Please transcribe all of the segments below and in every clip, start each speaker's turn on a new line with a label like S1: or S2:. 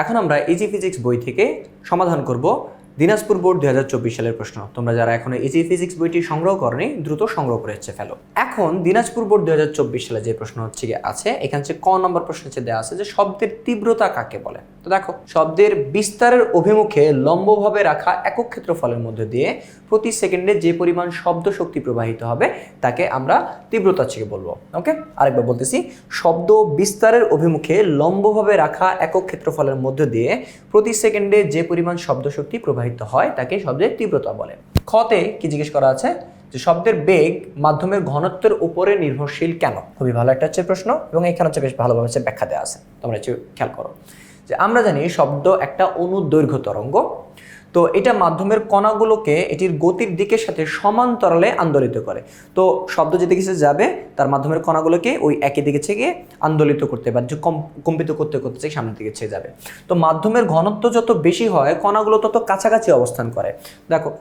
S1: এখন আমরা easy physics বই থেকে সমাধান করব দিনাজপুর বোর্ড দুই হাজার চব্বিশ সালের প্রশ্ন। তোমরা যারা এখন ইজি ফিজিক্স বইটি সংগ্রহ করনি, দ্রুত সংগ্রহ করে হচ্ছে ফেলো। এখন দিনাজপুর বোর্ড দুই হাজার চব্বিশ সালে যে প্রশ্ন হচ্ছে আছে, এখানে হচ্ছে ক নম্বর প্রশ্ন হচ্ছে দেওয়া আছে যে শব্দের তীব্রতা কাকে বলে? তো দেখো, শব্দের বিস্তারের অভিমুখে লম্বভাবে রাখা একক ক্ষেত্রফলের মধ্যে দিয়ে প্রতি সেকেন্ডে যে পরিমাণ শব্দ শক্তি প্রবাহিত হবে, তাকে আমরা তীব্রতা থেকে বলব ওকে আরেকবার বলতেছি, শব্দ বিস্তারের অভিমুখে লম্বভাবে রাখা একক ক্ষেত্রফলের মধ্যে দিয়ে প্রতি সেকেন্ডে যে পরিমাণ শব্দ শক্তি প্রবাহিত হয়, তাকে শব্দের তীব্রতা বলে। খতে কি জিজ্ঞেস করা আছে? যে শব্দের বেগ মাধ্যমের ঘনত্বের উপরে নির্ভরশীল কেন? খুবই ভালো একটা হচ্ছে প্রশ্ন এবং এখানে হচ্ছে বেশ ভালোভাবে ব্যাখ্যা দেওয়া আছে। তোমরা একটু খেয়াল করো। যে আমরা জানি শব্দ একটা অনুদৈর্ঘ্য তরঙ্গ। তো এটা মাধ্যমের কণাগুলোকে এটির গতির দিকের সাথে সমান্তরালে আন্দোলিত করে। তো শব্দ যেদিকে সে যাবে, তার মাধ্যমের কণাগুলোকে ওই একই দিকে থেকে আন্দোলিত করতে বা যে কম- কম্পিত করতে করতে সামনের দিকে ছেয়ে যাবে। তো মাধ্যমের ঘনত্ব যত বেশি হয়, কণাগুলো তত কাছাকাছি অবস্থান করে। দেখো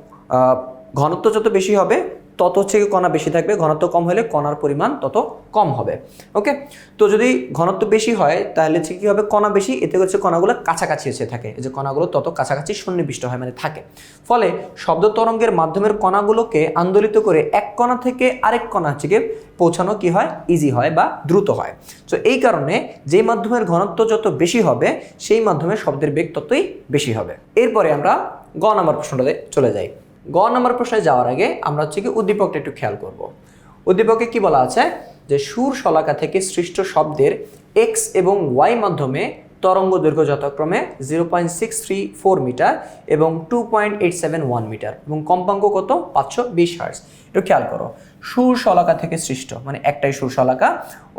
S1: ঘনত্ব যত বেশি হবে তত হচ্ছে কণা বেশি থাকবে, ঘনত্ব কম হলে কণার পরিমাণ তত কম হবে ওকে তো যদি ঘনত্ব বেশি হয়, তাহলে হচ্ছে কি হবে কণা বেশি, এতে হচ্ছে কণাগুলো কাছাকাছি এসে থাকে যে কণাগুলো তত কাছাকাছি সন্নিবিষ্ট হয় মানে থাকে। ফলে শব্দ তরঙ্গের মাধ্যমের কণাগুলোকে আন্দোলিত করে এক কণা থেকে আরেক কণা গিয়ে পৌঁছানো কি হয়? ইজি হয় বা দ্রুত হয়। তো এই কারণে যেই মাধ্যমের ঘনত্ব যত বেশি হবে, সেই মাধ্যমে শব্দের বেগ ততই বেশি হবে। এরপরে আমরা গ নাম্বার প্রশ্নটাতে চলে যাই। গ নাম্বার প্রশ্নে যাওয়ার আগে আমরা হচ্ছে কি উদ্দীপকটা একটু খেয়াল করব। উদ্দীপকে কি বলা আছে? যে সুর শলাকা থেকে সৃষ্ট শব্দের এক্স এবং ওয়াই মাধ্যমে তরঙ্গ দৈর্ঘ্য যথাক্রমে zero point six three four metre এবং two point eight seven one metre এবং কম্পাঙ্ক কত? পাঁচশো বিশ হার্স একটু খেয়াল করো। সুর শলাকা থেকে সৃষ্ট মানে একটাই সুর শলাকা,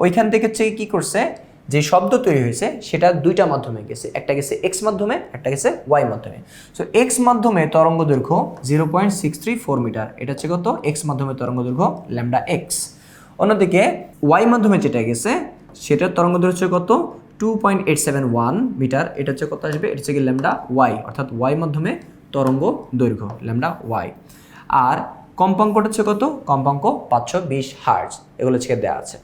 S1: ওইখান থেকে হচ্ছে কি করছে? যে শব্দ তৈরি হয়েছে, সেটা দুইটা মাধ্যমে গেছে। একটা গেছে এক্স মাধ্যমে, একটা গেছে ওয়াই মাধ্যমে। সো এক্স মাধ্যমে তরঙ্গ দৈর্ঘ্য zero point six three four metre এটা হচ্ছে কত? এক্স মাধ্যমে তরঙ্গ দৈর্ঘ্য ল্যামডা এক্স অন্যদিকে ওয়াই মাধ্যমে যেটা গেছে সেটার তরঙ্গ দৈর্ঘ্য কত? Two point eight seven one metre এটা হচ্ছে কত আসবে? এটা হচ্ছে কি ল্যামডা ওয়াই অর্থাৎ ওয়াই মাধ্যমে তরঙ্গ দৈর্ঘ্য ল্যামডা ওয়াই আর কম্পাঙ্কটা হচ্ছে কত? কম্পাঙ্ক পাঁচশো বিশ হার্জ এগুলো হচ্ছে দেওয়া আছে।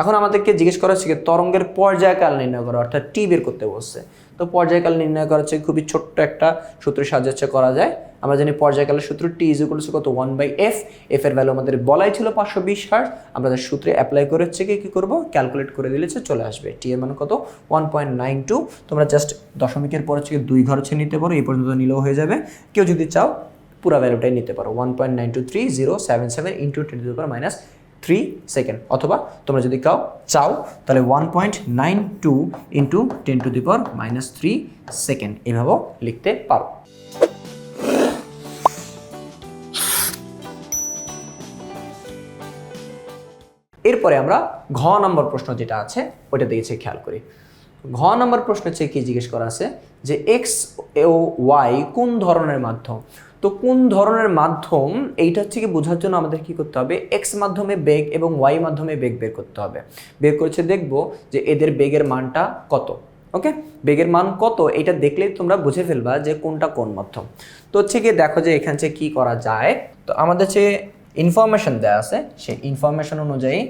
S1: এখন আমাদেরকে জিজ্ঞেস করা হচ্ছে তরঙ্গের পর্যায়কাল নির্ণয় করা, অর্থাৎ টি বের করতে বসছে। তো পর্যায়কাল নির্ণয় করা হচ্ছে খুবই ছোট্ট একটা সূত্রের সাহায্যে হচ্ছে করা যায়। আমরা জানি পর্যায়কালের সূত্র টি ইজ ইকুয়াল কত? ওয়ান বাই এফ এফ এর ভ্যালু আমাদের বলাই ছিল পাঁচশো বিশ হার্জ আমরা তার সূত্রে অ্যাপ্লাই করে হচ্ছে কি, কী করব? ক্যালকুলেট করে দিলে চলে আসবে। টি এর মান কত? ওয়ান পয়েন্ট নাইন টু তোমরা জাস্ট দশমিকের পর হচ্ছে দুই ঘর হচ্ছে নিতে পারো, এই পর্যন্ত নিলেও হয়ে যাবে। কেউ যদি চাও পুরো ভ্যালুটাই নিতে পারো। One point nine two three zero seven seven into ten to power minus three second অথবা তোমরা যদি কাও, চাও, তাহলে one point nine two into ten to the power minus three second এভাবেও লিখতে পারো। এরপরে আমরা ঘ নম্বর প্রশ্ন যেটা আছে, ওইটা দিয়েছে খেয়াল করি। ঘ নম্বর প্রশ্ন হচ্ছে কি জিজ্ঞেস করা আছে? যে এক্স ও ওয়াই কোন ধরনের মাধ্যম? তো কোন ধরনের মাধ্যম, এইটা হচ্ছে কি বোঝার জন্য আমাদের কি করতে হবে? এক্স মাধ্যমে বেগ এবং ওয়াই মাধ্যমে বেগ বের করতে হবে। বের করেছে দেখব যে এদের বেগের মানটা কত, ওকে? বেগের মান কত এটা দেখলেই তোমরা বুঝে ফেলবা যে কোনটা কোন মাধ্যম। তো হচ্ছে গিয়ে দেখো যে এখান থেকে কি করা যায়? তো আমাদের যে ইনফরমেশন দেওয়া আছে, সেই ইনফরমেশন অনুযায়ী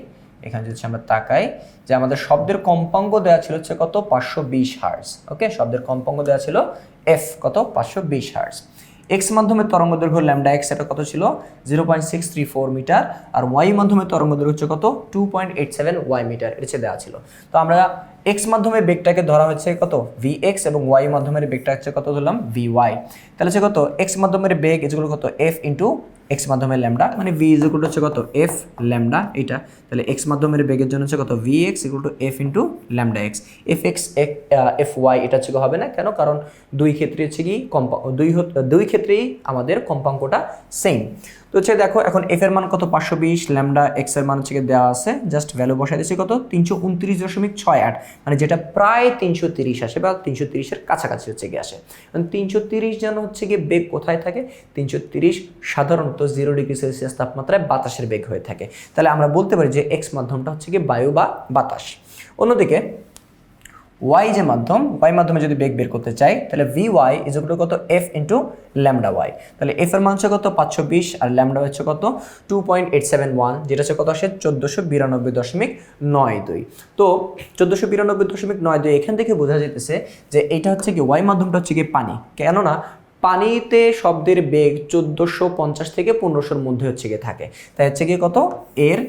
S1: এখানে যদি আমরা তাকাই, যে আমাদের শব্দের কম্পাঙ্গ দেওয়া ছিল হচ্ছে কত? পাঁচশো বিশ হার্স ওকে শব্দের কম্পাঙ্গ দেওয়া ছিল এফ কত? পাঁচশো বিশ হার্স এক্স মাধ্যমে তরঙ্গ দৈর্ঘ্য ল্যামডা এক্স এটা কত ছিল? Zero point six three four metre আর ওয়াই মাধ্যমে তরঙ্গ দৈর্ঘ্য হচ্ছে কত? Two point eight seven Y metre এটা দেওয়া ছিল। তো আমরা এক্স মাধ্যমে বেগটাকে ধরা হচ্ছে কত? ভি এক্স এবং ওয়াই মাধ্যমের বেগটা হচ্ছে কত ধরলাম? ভি ওয়াই তাহলে হচ্ছে কত? এক্স মাধ্যমের বেগ এগুলো কত? এফ ইন্টু এক্স মাধ্যমের ল্যামডা। মানে ভি ইজ ইকুয়াল হচ্ছে কত? এফ ল্যামডা এটা তাহলে এক্স মাধ্যমের বেগের জন্য হচ্ছে কত? V X equal to F into lambda X F X F Y এটা হচ্ছে হবে না? কেন? কারণ দুই ক্ষেত্রে হচ্ছে কি? কম্পা দুই দুই ক্ষেত্রেই আমাদের কম্পাঙ্কটা সেম তো হচ্ছে দেখো, এখন এফ এর মান কত? পাঁচশো বিশ, ল্যামডা এক্সের মান হচ্ছে দেওয়া আছে। জাস্ট ভ্যালু বসাই দিচ্ছি কত? তিনশো উনত্রিশ দশমিক ছয় আট। মানে যেটা প্রায় তিনশো তিরিশ আসে বা তিনশো তিরিশের কাছাকাছি হচ্ছে গিয়ে আসে। তিনশো তিরিশ যেন হচ্ছে গিয়ে বেগ কোথায় থাকে? তিনশো তিরিশ সাধারণত জিরো ডিগ্রি সেলসিয়াস তাপমাত্রায় বাতাসের বেগ হয়ে থাকে। তাহলে আমরা বলতে পারি যে এক্স মাধ্যমটা হচ্ছে গিয়ে বায়ু বা বাতাস। অন্যদিকে ওয়াই যে মাধ্যম ওয়াই মাধ্যমে যদি বেগ বের করতে চাই, তাহলে ভি ওয়াই ইজ কত? এফ ইন্টু ল্যামডা ওয়াই তাহলে এফ এর মান হচ্ছে কত? পাঁচশো বিশ, আর ল্যামডা হচ্ছে কত? Two point eight seven one যেটা হচ্ছে কত আসে? চোদ্দোশো বিরানব্বই দশমিক নয় দুই। তো চোদ্দোশো বিরানব্বই দশমিক নয় দুই, এখান থেকে বোঝা যেতেছে যে এটা হচ্ছে কি ওয়াই মাধ্যমটা হচ্ছে কি পানি। কেননা পানিতে শব্দের বেগ চোদ্দোশো পঞ্চাশ থেকে পনেরোশোর মধ্যে হচ্ছে গিয়ে থাকে। তাই হচ্ছে গিয়ে কত? এর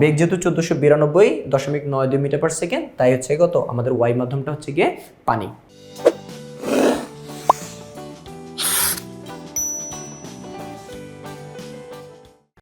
S1: বেগ যেহেতু চোদ্দোশো বিরানব্বই দশমিক নয় দুই মিটার পার সেকেন্ড তাই হচ্ছে কত? আমাদের ওয়াই মাধ্যমটা হচ্ছে গিয়ে পানি।